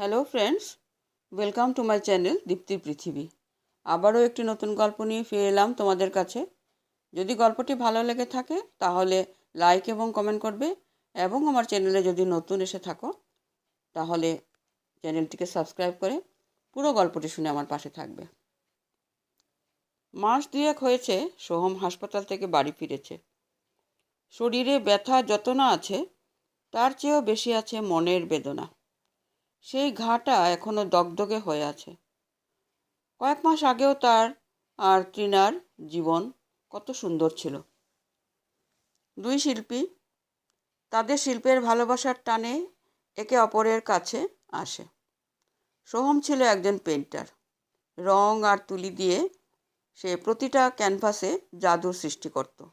Hello friends welcome to my channel দীপ্তির পৃথিবী আবারও একটি নতুন গল্প নিয়ে ফিরে এলাম তোমাদের কাছে। যদি গল্পটি ভালো লেগে থাকে, তাহলে লাইক এবং কমেন্ট করবে এবং আমার চ্যানেলে যদি নতুন এসে থাকো, তাহলে চ্যানেলটিকে সাবস্ক্রাইব করে পুরো গল্পটি শুনে আমার পাশে থাকবে। মাস দুয়েক হয়েছে সোহম হাসপাতাল থেকে বাড়ি ফিরেছে। শরীরে ব্যথা যত না আছে, তার চেয়েও বেশি আছে মনের বেদনা। সেই ঘাটা এখনও দগদগে হয়ে আছে। কয়েক মাস আগেও তার আর তৃণার জীবন কত সুন্দর ছিল। দুই শিল্পী, তাদের শিল্পের ভালোবাসার টানে একে অপরের কাছে আসে। সোহম ছিল একজন পেন্টার রং আর তুলি দিয়ে সে প্রতিটা ক্যানভাসে জাদুর সৃষ্টি করত।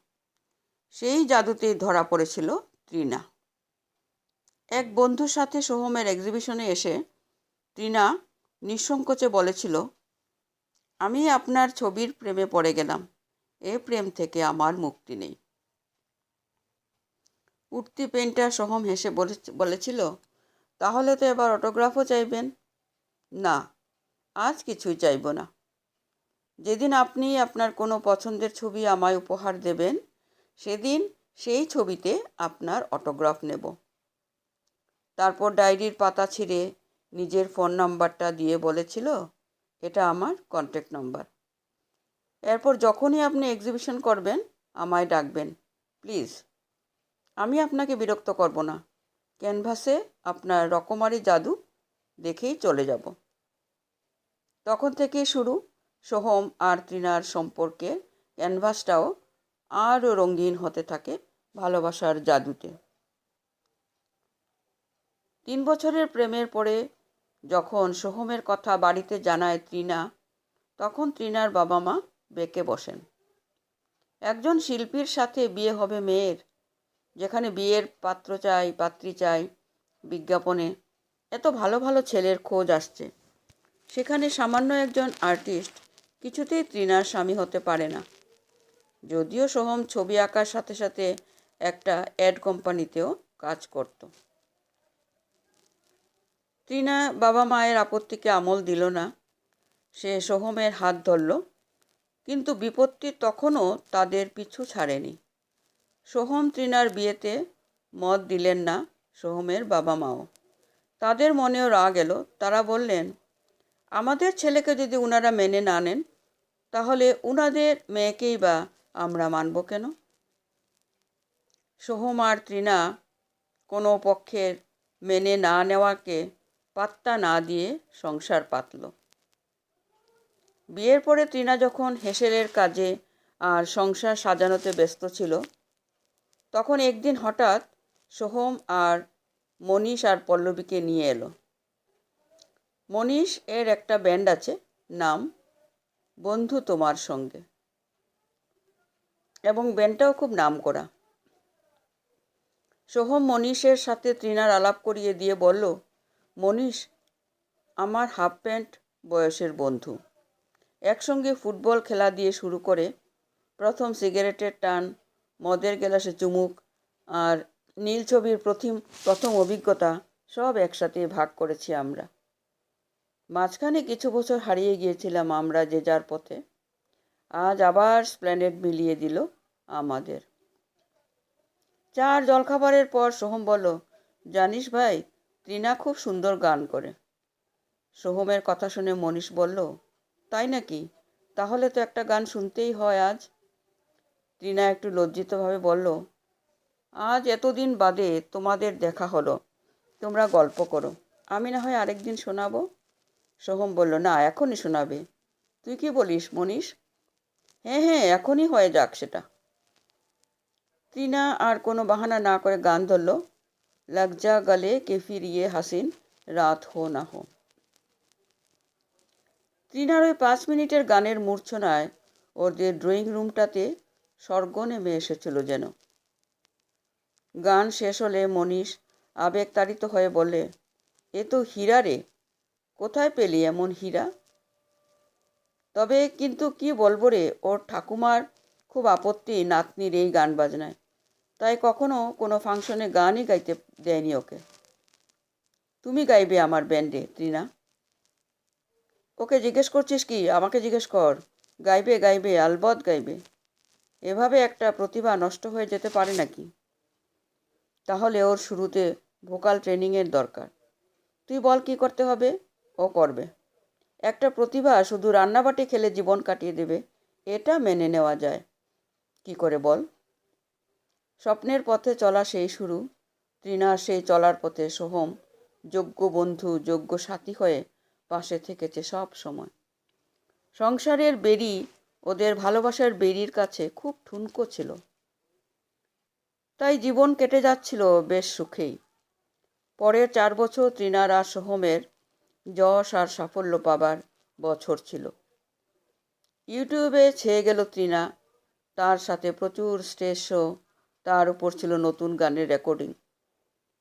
সেই জাদুতেই ধরা পড়েছিল তৃণা এক বন্ধুর সাথে সোহমের এক্সিবিশনে এসে তৃণা নিঃসংকোচে বলেছিল, আমি আপনার ছবির প্রেমে পড়ে গেলাম। এ প্রেম থেকে আমার মুক্তি নেই। উঠতি পেন্টার সোহম হেসে বলেছিল, তাহলে তো এবার অটোগ্রাফও চাইবেন? না, আজ কিছুই চাইব না। যেদিন আপনি আপনার কোনো পছন্দের ছবি আমায় উপহার দেবেন, সেদিন সেই ছবিতে আপনার অটোগ্রাফ নেব। তারপর ডায়েরির পাতা ছিঁড়ে নিজের ফোন নাম্বারটা দিয়ে বলেছিল, এটা আমার কন্ট্যাক্ট নাম্বার এরপর যখনই আপনি এক্সিবিশন করবেন, আমায় ডাকবেন প্লিজ আমি আপনাকে বিরক্ত করব না। ক্যানভাসে আপনার রকমারি জাদু দেখেই চলে যাব। তখন থেকেই শুরু সোহম আর তৃণার সম্পর্কে ক্যানভাসটাও আরও রঙিন হতে থাকে ভালোবাসার জাদুতে। তিন বছরের প্রেমের পরে যখন সোহমের কথা বাড়িতে জানায় তৃণা তখন তৃণার বাবা মা বেঁকে বসেন। একজন শিল্পীর সাথে বিয়ে হবে মেয়ের, যেখানে বিয়ের পাত্র চাই, পাত্রী চাই, বিজ্ঞাপনে এত ভালো ভালো ছেলের খোঁজ আসছে। সেখানে সামান্য একজন আর্টিস্ট কিছুতেই তৃণার স্বামী হতে পারে না। যদিও সোহম ছবি আঁকার সাথে সাথে একটা অ্যাড কোম্পানিতেও কাজ করত। তৃণা বাবা মায়ের আপত্তিকে আমল দিল না। সে সোহমের হাত ধরল, কিন্তু বিপত্তি তখনও তাদের পিছু ছাড়েনি। সোহম তৃণার বিয়েতে মত দিলেন না সোহমের বাবা মাও। তাদের মনেও রাগ এলো। তারা বললেন, আমাদের ছেলেকে যদি উনারা মেনে না নেন, তাহলে উনাদের মেয়েকেই বা আমরা মানব কেন? সোহম আর তৃণা কোনো পক্ষের মেনে না নেওয়াকে পাত্তা না দিয়ে সংসার পাতল। বিয়ের পরে তৃণা যখন হেসেলের কাজে আর সংসার সাজানোতে ব্যস্ত ছিল, তখন একদিন হঠাৎ সোহম আর মনীষ আর পল্লবীকে নিয়ে এলো। মনীষ এর একটা ব্যান্ড আছে, নাম বন্ধু তোমার সঙ্গে। এবং ব্যান্ডটাও খুব নাম করা সোহম মনীষের সাথে তৃণার আলাপ করিয়ে দিয়ে বলল মনীষ, আমার হাফ প্যান্ট বয়সের বন্ধু। একসঙ্গে ফুটবল খেলা দিয়ে শুরু করে প্রথম সিগারেটের টান, মদের গেলাসে চুমুক আর নীল ছবির প্রথম প্রথম অভিজ্ঞতা সব একসাথে ভাগ করেছি আমরা। মাঝখানে কিছু বছর হারিয়ে গিয়েছিলাম আমরা যে যার পথে। আজ আবার স্প্ল্যানেট মিলিয়ে দিল আমাদের। চার জলখাবারের পর সোহম বলল, জানিস ভাই তৃণা খুব সুন্দর গান করে। সোহমের কথা শুনে মনীষ বলল, তাই নাকি? তাহলে তো একটা গান শুনতেই হয় আজ। তৃণা একটু লজ্জিতভাবে বলল, আজ এতদিন বাদে তোমাদের দেখা হলো। তোমরা গল্প করো। আমি না হয় আরেকদিন শোনাবো? সোহম বলল, না, এখনই শোনাবে। তুই কি বলিস মনীষ? হ্যাঁ হ্যাঁ এখনই হয়ে যাক সেটা। তৃণা আর কোনো বাহানা না করে গান ধরল। লাগজা গলে কে ফিরিয়ে হাসিন রাত হো না হো তৃণার ওই পাঁচ মিনিটের গানের মূর্ছনায় ওদের ড্রয়িং রুমটাতে স্বর্গ নেমে এসেছিল যেন। গান শেষ হলে মনীষ আবেগতাড়িত হয়ে বলে এ তো হীরা রে, কোথায় পেলি এমন হীরা? তবে কিন্তু কি বলব রে, ওর ঠাকুমার খুব আপত্তি নাতনির এই গান বাজনায়। তাই কখনো কোনো ফাংশনে গানই গাইতে দেয়নি ওকে। তুমি গাইবে আমার ব্যান্ডে, ত্রিনা। ওকে জিজ্ঞেস করছিস কি? আমাকে জিজ্ঞেস কর। গাইবে গাইবে আলবৎ গাইবে। এভাবে একটা প্রতিভা নষ্ট হয়ে যেতে পারে নাকি? তাহলে ওর শুরুতে ভোকাল ট্রেনিংয়ের দরকার। তুই বল কি করতে হবে? ও করবে। একটা প্রতিভা শুধু রান্নাবাটি খেলে জীবন কাটিয়ে দেবে, এটা মেনে নেওয়া যায়। কি করে বল? স্বপ্নের পথে চলা সেই শুরু। তৃণার সেই চলার পথে সোহম, যোগ্য বন্ধু, যোগ্য সাথী হয়ে পাশে থেকেছে সব সময়। সংসারের বেরি ওদের ভালোবাসার বেরির কাছে খুব ঠুনকো ছিল। তাই জীবন কেটে যাচ্ছিল বেশ সুখেই। পরের চার বছর তৃণার আর সোহমের যশ আর সাফল্য পাবার বছর ছিল। ইউটিউবে ছেয়ে গেল তৃণা। তার সাথে প্রচুর স্টেজ শো তার উপর ছিল নতুন গানের রেকর্ডিং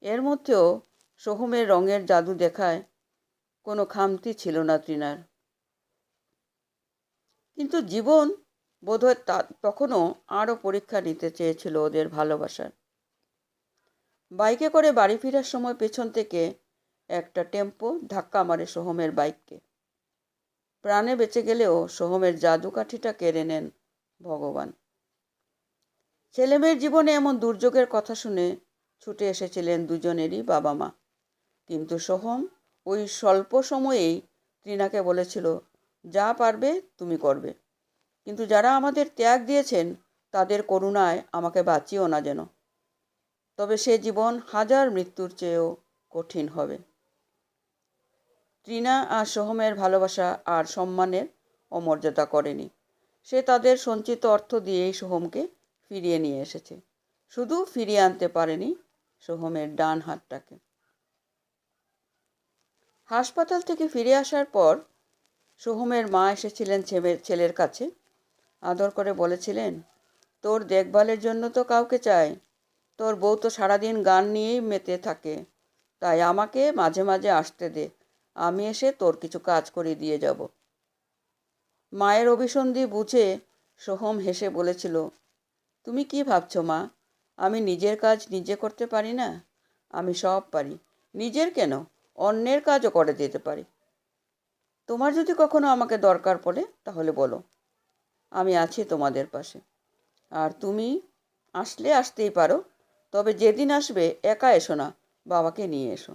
এর মধ্যেও সোহমের রঙের জাদু দেখায় কোনো খামতি ছিল না তৃণার কিন্তু জীবন বোধহয় তখনও আরও পরীক্ষা নিতে চেয়েছিল ওদের ভালোবাসার। বাইকে করে বাড়ি ফেরার সময় পেছন থেকে একটা টেম্পো ধাক্কা মারে সোহমের বাইককে। প্রাণে বেঁচে গেলেও সোহমের জাদু কাঠিটা কেড়ে নেন ভগবান। ছেলেমেয়ের জীবনে এমন দুর্যোগের কথা শুনে ছুটে এসেছিলেন দুজনেরই বাবা মা কিন্তু সোহম ওই স্বল্প সময়েই ত্রিনাকে বলেছিল, যা পারবে, তুমি করবে। কিন্তু যারা আমাদের ত্যাগ দিয়েছেন, তাদের করুণায় আমাকে বাঁচিও না যেন। তবে সে জীবন হাজার মৃত্যুর চেয়েও কঠিন হবে। ত্রিনা আর সোহমের ভালোবাসা আর সম্মানের অমর্যাদা করেনি। সে তাদের সঞ্চিত অর্থ দিয়েই সোহমকে ফিরিয়ে নিয়ে এসেছে। শুধু ফিরিয়ে আনতে পারেনি সোহমের ডান হাতটাকে। হাসপাতাল থেকে ফিরে আসার পর সোহমের মা এসেছিলেন ছেলের কাছে। আদর করে বলেছিলেন, তোর দেখভালের জন্য তো কাউকে চাই। তোর বউ তো সারাদিন গান নিয়েই মেতে থাকে। তাই আমাকে মাঝে মাঝে আসতে দে। আমি এসে তোর কিছু কাজ করে দিয়ে যাব। মায়ের অভিসন্ধি বুঝে সোহম হেসে বলেছিল তুমি কি ভাবছ মা? আমি নিজের কাজ নিজে করতে পারি না? আমি সব পারি। নিজের কেন? অন্যের কাজও করে দিতে পারি। তোমার যদি কখনো আমাকে দরকার পড়ে, তাহলে বলো। আমি আছি তোমাদের পাশে। আর তুমি আসলে আসতেই পারো। তবে যেদিন আসবে, একা এসো না। বাবাকে নিয়ে এসো।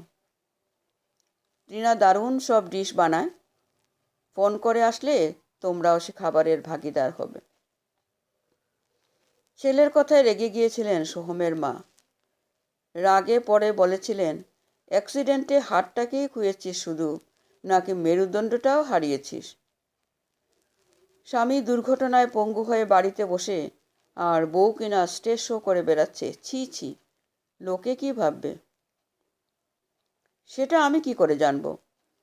টিনা দারুণ সব ডিশ বানায়। ফোন করে আসলে তোমরাও সে খাবারের ভাগিদার হবে। ছেলের কথায় রেগে গিয়েছিলেন সোহমের মা। রাগে পরে বলেছিলেন, অ্যাক্সিডেন্টে হাতটাকেই খুঁয়েছিস শুধু, নাকি মেরুদণ্ডটাও হারিয়েছিস? স্বামী দুর্ঘটনায় পঙ্গু হয়ে বাড়িতে বসে, আর বউ কিনা স্টেজ শো করে বেড়াচ্ছে, ছি ছি, লোকে কি ভাববে? সেটা আমি কি করে জানব?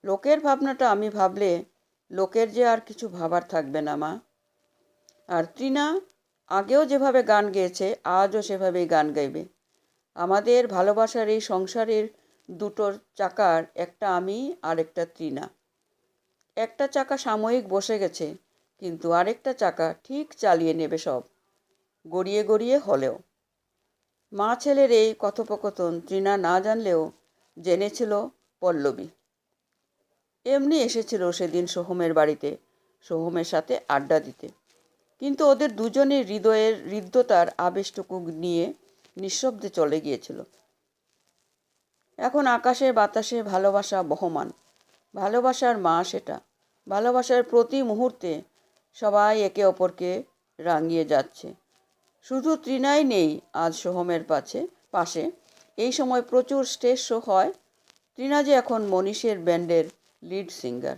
লোকের ভাবনাটা আমি ভাবলে লোকের যে আর কিছু ভাবার থাকবে না মা। আর তৃণা আগেও যেভাবে গান গেয়েছে, আজও সেভাবেই গান গাইবে। আমাদের ভালোবাসার এই সংসারের দুটোর চাকার, একটা আমি আর একটা তৃণা একটা চাকা সাময়িক বসে গেছে, কিন্তু আরেকটা চাকা ঠিক চালিয়ে নেবে সব, গড়িয়ে গড়িয়ে হলেও। মা ছেলের এই কথোপকথন তৃণা না জানলেও জেনেছিল পল্লবী। এমনি এসেছিল সেদিন সোহমের বাড়িতে, সোহমের সাথে আড্ডা দিতে। কিন্তু ওদের দুজনের হৃদয়ের হৃদ্যতার আবেশটুকু নিয়ে নিঃশব্দে চলে গিয়েছিল। এখন আকাশে বাতাসে ভালোবাসা বহমান। ভালোবাসার মা সেটা। ভালোবাসার প্রতি মুহূর্তে সবাই একে অপরকে রাঙিয়ে যাচ্ছে। শুধু তৃণাই নেই আজ সোহমের পাশে পাশে। এই সময় প্রচুর স্টেজ শো হয় তৃণা যে এখন মনীষের ব্যান্ডের লিড সিঙ্গার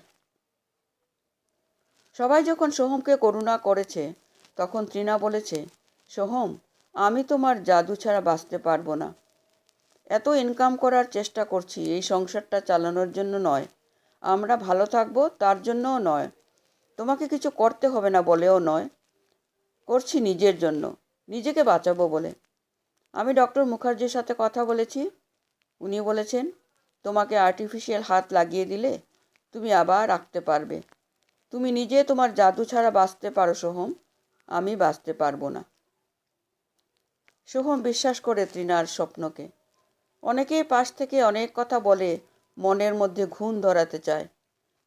সবাই যখন সোহমকে করুণা করেছে, তখন তৃণা বলেছে, সোহম, আমি তোমার জাদু ছাড়া বাঁচতে পারব না। এত ইনকাম করার চেষ্টা করছি, এই সংসারটা চালানোর জন্য নয়। আমরা ভালো থাকব, তার জন্যও নয়। তোমাকে কিছু করতে হবে না বলেও নয়। করছি নিজের জন্য। নিজেকে বাঁচাবো বলে। আমি ডক্টর মুখার্জির সাথে কথা বলেছি। উনি বলেছেন, তোমাকে আর্টিফিশিয়াল হাত লাগিয়ে দিলে তুমি আবার রাখতে পারবে। তুমি নিজে তোমার জাদু ছাড়া বাঁচতে পারো, সোহম। আমি বাঁচতে পারব না। সোহম বিশ্বাস করে তৃণার স্বপ্নকে। অনেকেই পাশ থেকে অনেক কথা বলে মনের মধ্যে ঘুণ ধরাতে চায়।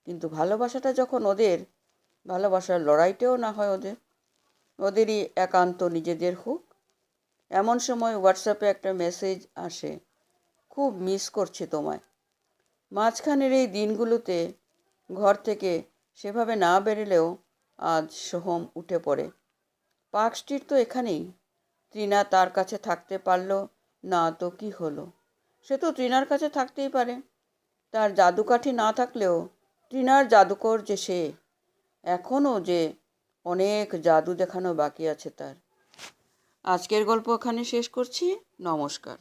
কিন্তু ভালোবাসাটা যখন ওদের, ভালোবাসার লড়াইটাও না হয় ওদের। ওদেরই একান্ত নিজেদের হোক। এমন সময় হোয়াটসঅ্যাপে একটা মেসেজ আসে, খুব মিস করছে তোমায়। মাঝখানের এই দিনগুলোতে ঘর থেকে সেভাবে না বেরোলেও আজ সোহম উঠে পড়ে। পার্ক তো এখানেই। তৃণা তার কাছে থাকতে পারল, না তো কি হলো? সে তো তৃণার কাছে থাকতেই পারে। তার জাদুকাঠি না থাকলেও তৃণার জাদুকর যে সে, এখনও যে অনেক জাদু দেখানো বাকি আছে তার। আজকের গল্প এখানে শেষ করছি। নমস্কার।